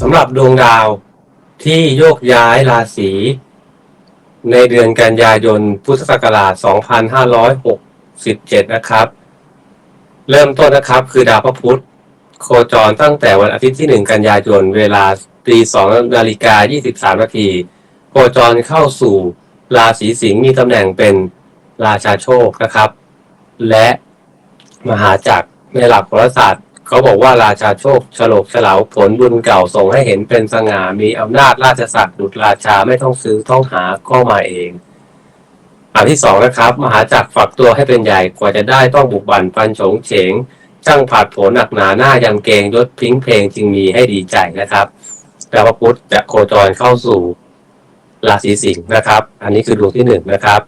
สำหรับดวงดาวที่โยกย้ายราศีในเดือนกันยายนพุทธศักราช 2567 นะครับ เริ่มต้นนะครับคือดาวพระพุธโคจรตั้งแต่วันอาทิตย์ที่ 1 กันยายน เวลาตี2นาฬิกา 23 นาที โคจรเข้าสู่ราศีสิงห์มีตำแหน่งเป็นราชาโชคนะครับ และมหาจักรในหลักโหราศาสตร์ เขาบอกว่าราชาโชคฉลกฉลาวผลบุญเก่าส่งให้เห็นเป็นสง่ามีอำนาจราชสัตว์ดุจราชาไม่ต้องซื้อต้องหาก็มาเองอันที่สองนะครับ มหาจักรฝักตัวให้เป็นใหญ่กว่าจะได้ต้องบุกบั่นปันโฉงเฉงช่างผาดโผนหนักหนาหน้ายำเกงยศพริ้งเพลงจึงมีให้ดีใจนะครับดาวพระพุธจะโคจรเข้าสู่ราศีสิงห์นะครับ อันนี้คือดวงที่หนึ่งนะครับ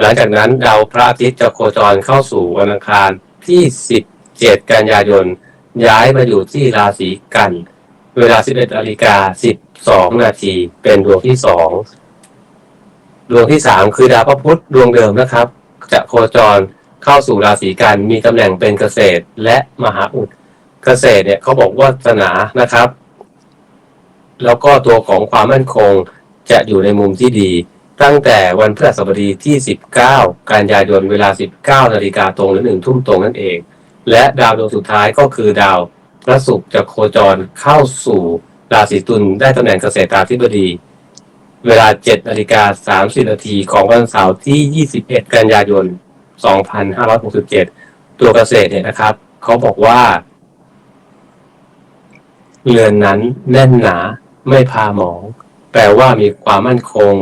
หลังจากนั้นดาวพระอาทิตย์จะโคจรเข้าสู่วันอังคารที่ 17 กันยายน ย้ายมาอยู่ที่ราศีกัน เวลา 11นาฬิกา 12 นาทีเป็นดวงที่สองดวงที่สามคือดาวพระพุธดวงเดิมนะครับ จะโคจรเข้าสู่ราศีกันมีตำแหน่งเป็นเกษตรและมหาอุดเกษตรเนี่ยเขาบอกว่าสนานะครับ แล้วก็ตัวของความมั่นคงจะอยู่ในมุมที่ดี ตั้งแต่วันพฤหัสบดีที่ 19 กันยายนเวลา 19นาฬิกาตรงหรือหนึ่งทุ่มตรงนั่นเอง และดาวดวงสุดท้ายก็คือดาวพระศุกร์จะโคจรเข้าสู่ราศีตุลได้ตำแหน่งเกษตราธิบดี เวลา7นาฬิกา30นาทีของวันเสาร์ที่ 21 กันยายน 2567 ตัวเกษตรเนี่ยนะครับ เขาบอกว่า เรือนนั้นแน่นหนาไม่พาหมอง แปลว่ามีความมั่นคง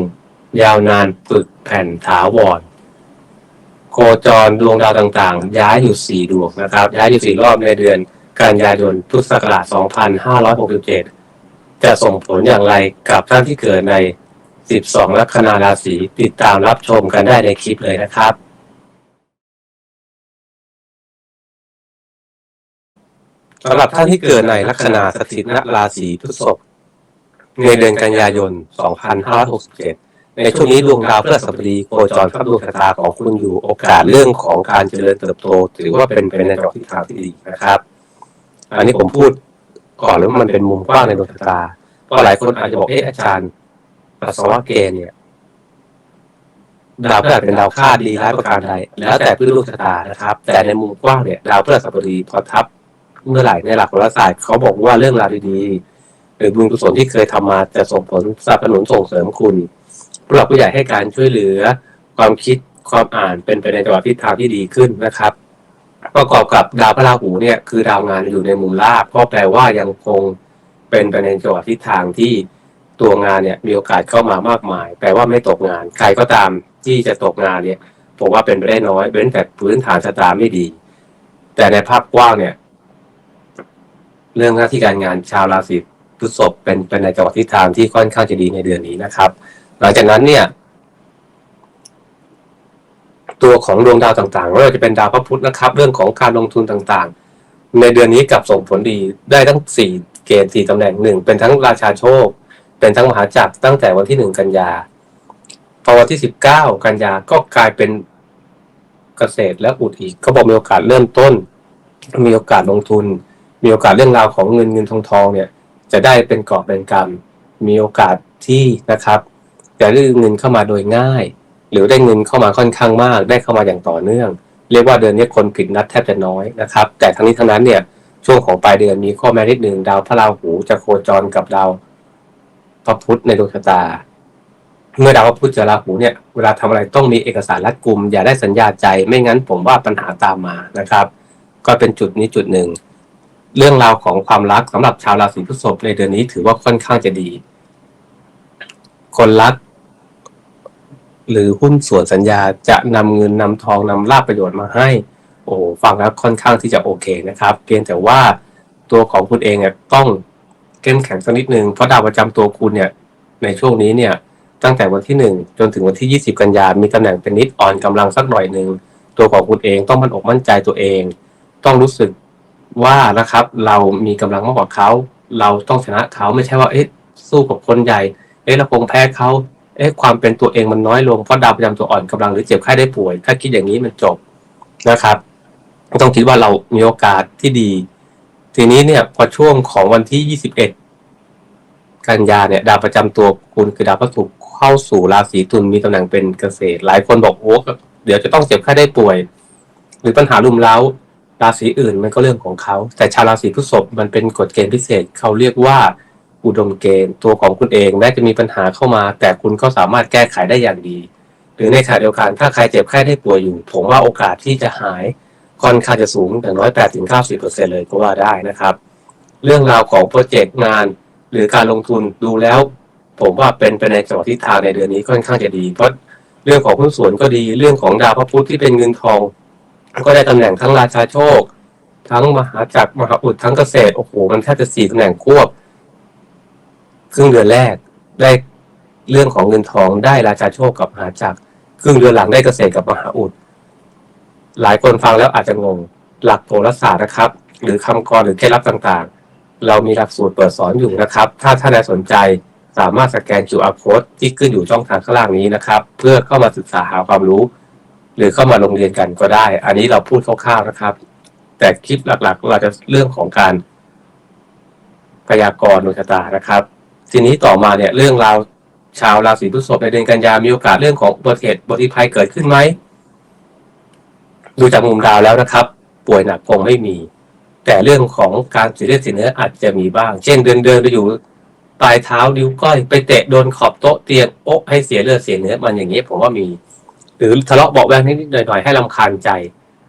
ยาวนานฝึกแผ่นถาวร โคจรดวงดาวต่างๆ ย้ายอยู่สี่ดวงนะครับ ย้ายอยู่สี่รอบในเดือนกันยายนพุทธศักราช 2567 จะส่งผลอย่างไรกับท่านที่เกิดใน 12 ลัคนาราศีติดตามรับชมกันได้ในคลิปเลยนะครับ สำหรับท่านที่เกิดในลัคนาสถิตณราศีพฤษภในเดือนกันยายน 2567 ในช่วงนี้ดวงดาวพฤหัสบดีโคจรเข้าดวงชะตาของคุณอยู่โอกาสเรื่องของการเจริญเติบโต ถือว่าเป็นไปในทางที่ทางที่ดีนะครับ อันนี้ผมพูดก่อนแล้วามันเป็นมุมกว้างในดวงชะตาเพราะหลายคนอาจจะบอกเอ๊ะอาจารย์ปัสสาวะเกณฑ์เนี่ยดาวพฤหัสเป็นดาวคาดดีร้ายประการใดแล้วแต่พื้นดวงชะตานะครับ แต่ในมุมกว้างเนี่ยดาวพฤหัสบดีพอทับเมื่อไหร่ในหลักโหราศาสตร์เขาบอกว่าเรื่องราวดีๆหรือบุญกุศลที่เคยทำมาจะส่งผลสนับสนุนส่งเสริมคุณ ผู้หลักผู้ใหญ่ให้การช่วยเหลือ ความคิดความอ่านเป็นไปในจังหวะทิศทางที่ดีขึ้นนะครับ ประกอบกับดาวพระราหูเนี่ยคือดาวงานอยู่ในมุมลาภก็แปลว่ายังคงเป็นไปในจังหวะทิศทางที่ตัวงานเนี่ยมีโอกาสเข้ามามากมาย แปลว่าไม่ตกงาน ใครก็ตามที่จะตกงานเนี่ยผมว่าเป็นไปได้น้อยเว้นแต่พื้นฐานชะตาไม่ดี แต่ในภาพกว้างเนี่ย เรื่องหน้าที่การงานชาวราศีพฤษภเป็นเป็นในจังหวะทิศทางที่ค่อนข้างจะดีในเดือนนี้นะครับ หลังจากนั้นเนี่ย ตัวของดวงดาวต่างๆไม่ว่าจะเป็นดาวพระพุธนะครับ เรื่องของการลงทุนต่างๆ ในเดือนนี้กลับส่งผลดีได้ทั้งสี่เกณฑ์สี่ตำแหน่งหนึ่งเป็นทั้งราชาโชค เป็นทั้งมหาจักรตั้งแต่วันที่หนึ่งกันยาพอวันที่สิบเก้ากันยาก็กลายเป็นเกษตรและอุดอีกเขาบอกมีโอกาสเริ่มต้น มีโอกาสลงทุน มีโอกาสเรื่องราวของเงินเงินทองทองเนี่ย จะได้เป็นกอบเป็นกำมีโอกาสที่นะครับ จะได้เงินเข้ามาโดยง่าย หรือได้เงินเข้ามาค่อนข้างมาก ได้เข้ามาอย่างต่อเนื่อง เรียกว่าเดือนนี้คนผิดนัดแทบจะน้อยนะครับ แต่ทั้งนี้ทั้งนั้นเนี่ยช่วงของปลายเดือนมีข้อแม้นิดหนึ่งดาวพระราหูจะโคจรกับดาวพระพุธในดวงชะตา เมื่อดาวพระพุธเจอราหูเนี่ยเวลาทำอะไรต้องมีเอกสารรัดกุม อย่าได้สัญญาใจไม่งั้นผมว่าปัญหาตามมานะครับ ก็เป็นจุดนี้จุดหนึ่ง เรื่องราวของความรักสำหรับชาวราศีพฤษภในเดือนนี้ถือว่าค่อนข้างจะดี คนรัก หรือหุ้นส่วนสัญญาจะนำเงินนำทองนำลาภประโยชน์มาให้ โอ้ฟังแล้วค่อนข้างที่จะโอเคนะครับ เพียงแต่ว่าตัวของคุณเองเนี่ยต้องเข้มแข็งสักนิดนึงเพราะดาวประจำตัวคุณเนี่ยในช่วงนี้เนี่ยตั้งแต่วันที่หนึ่งจนถึงวันที่ 20 กันยามีตำแหน่งเป็นนิดอ่อนกำลังสักหน่อยหนึ่งตัวของคุณเองต้องมั่นอกมั่นใจตัวเอง ต้องรู้สึกว่านะครับเรามีกำลังมากกว่าเขา เราต้องชนะเขาไม่ใช่ว่าเอ๊ะสู้กับคนใหญ่เอ๊ะเราคงแพ้เขา เอ๊ะความเป็นตัวเองมันน้อยลงเพราะดาวประจำตัวอ่อนกำลังหรือเจ็บไข้ได้ป่วย ถ้าคิดอย่างนี้มันจบนะครับต้องคิดว่าเรามีโอกาสที่ดี ทีนี้เนี่ยพอช่วงของวันที่ 21 กันยาเนี่ย ดาวประจำตัวคุณคือดาวพระศุกร์เข้าสู่ราศีตุลมีตำแหน่งเป็นเกษตร หลายคนบอกโอ้เดี๋ยวจะต้องเจ็บไข้ได้ป่วย หรือปัญหารุมเร้าราศีอื่นมันก็เรื่องของเขา แต่ชาวราศีพฤษภมันเป็นกฎเกณฑ์พิเศษเขาเรียกว่า อุดมเกณฑ์ตัวของคุณเองแม้จะมีปัญหาเข้ามา แต่คุณก็สามารถแก้ไขได้อย่างดี หรือในขณะเดียวกันถ้าใครเจ็บไข้ได้ป่วยอยู่ ผมว่าโอกาสที่จะหายค่อนข้างจะสูงอย่างน้อย8ถึง90เปอร์เซ็นเลยก็ว่าได้นะครับ เรื่องราวของโปรเจกต์งาน หรือการลงทุนดูแล้ว ผมว่าเป็นไปในจังหวะทิศทางในเดือนนี้ค่อนข้างจะดีเพราะเรื่องของหุ้นส่วนก็ดีเรื่องของดาวพระพุธที่เป็นเงินทอง ก็ได้ตำแหน่งทั้งราชาโชค ทั้งมหาจักรมหาอุดทั้งเกษตรโอ้โหมันแทบจะสี่ตำแหน่งควบ ครึ่งเดือนแรกได้เรื่องของเงินทองได้ราชาโชคกับมหาจักรครึ่งเดือนหลังได้เกษตรกับมหาอุด หลายคนฟังแล้วอาจจะงง หลักโหราศาสตร์นะครับ หรือคำกรหรือเคล็ดลับต่างๆ เรามีหลักสูตรเปิดสอนอยู่นะครับ ถ้าท่านใดสนใจสามารถสแกน QR code ที่ขึ้นอยู่ช่องทางข้างล่างนี้นะครับ เพื่อเข้ามาศึกษาหาความรู้ หรือเข้ามาลงเรียนกันก็ได้ อันนี้เราพูดคร่าวๆนะครับ แต่คลิปหลักๆเราจะเรื่องของการพยากรณ์ดวงชะตานะครับ ทีนี้ต่อมาเนี่ยเรื่องราวชาวราศีพฤษภในเดือนกันยามีโอกาสเรื่องของอุบัติเหตุอุบัติภัยเกิดขึ้นไหมดูจากมุมดาวแล้วนะครับ ป่วยหนักคงไม่มี แต่เรื่องของการเสียเลือดเสียเนื้ออาจจะมีบ้าง เช่นเดินเดินไปอยู่ปลายเท้านิ้วก้อยไปเตะโดนขอบโต๊ะเตียงโอ๊ะให้เสียเลือดเสียเนื้อมันอย่างนี้ผมว่ามี หรือทะเลาะเบาะแวงนิดๆหน่อยๆให้ลำคาญใจ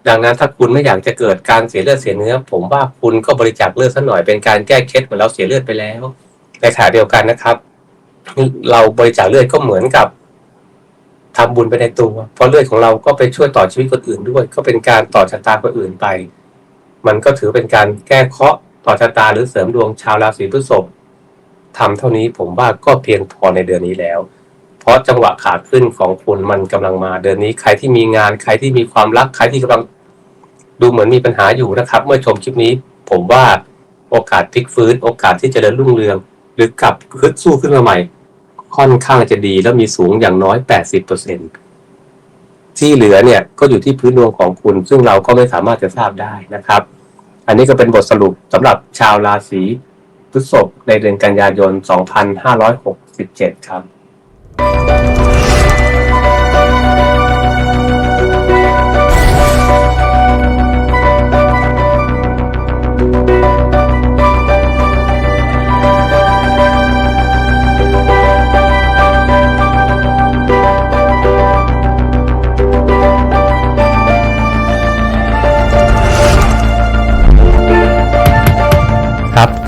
ดังนั้นถ้าคุณไม่อยากจะเกิดการเสียเลือดเสียเนื้อ ผมว่าคุณก็บริจาคเลือดสักหน่อยเป็นการแก้เคล็ดเหมือนเราเสียเลือดไปแล้ว ในขณะเดียวกันนะครับ เราบริจาคเลือดก็เหมือนกับทำบุญไปในตัว เพราะเลือดของเราก็ไปช่วยต่อชีวิตคนอื่นด้วย ก็เป็นการต่อชะตาคนอื่นไป มันก็ถือเป็นการแก้เคราะห์ต่อชะตาหรือเสริมดวงชาวราศีพฤษภทำเท่านี้ผมว่าก็เพียงพอในเดือนนี้แล้ว เพราะจังหวะขาขึ้นของคุณมันกำลังมาเดือนนี้ ใครที่มีงานใครที่มีความรักใครที่กำลังดูเหมือนมีปัญหาอยู่นะครับ เมื่อชมคลิปนี้ ผมว่าโอกาสพลิกฟื้น โอกาสที่จะเดินรุ่งเรือง หรือกลับฮึดสู้ขึ้นมาใหม่ ค่อนข้างจะดีแล้วมีสูงอย่างน้อย 80%ที่เหลือเนี่ยก็อยู่ที่พื้นดวงของคุณ ซึ่งเราก็ไม่สามารถจะทราบได้นะครับ อันนี้ก็เป็นบทสรุปสำหรับชาวราศีพฤษภในเดือนกันยายน 2567 ครับ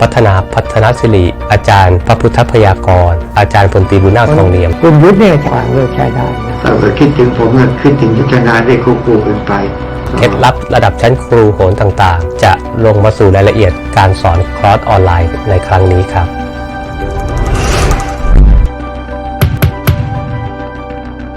พัฒนาพัฒนศิริอาจารย์ พระพุทธพยากร อาจารย์พลตรีบุญนาคทองเนียมคุณยุทธเนี่ยจะวางเลิกใช้ได้นะถ้าเกิดคิดถึงผมก็คิดถึงยุทธนาได้คู่คู่กันไปเคล็ดลับระดับชั้นครูโหรต่างๆ จะลงมาสู่รายละเอียดการสอนคอร์สออนไลน์ในครั้งนี้ครับ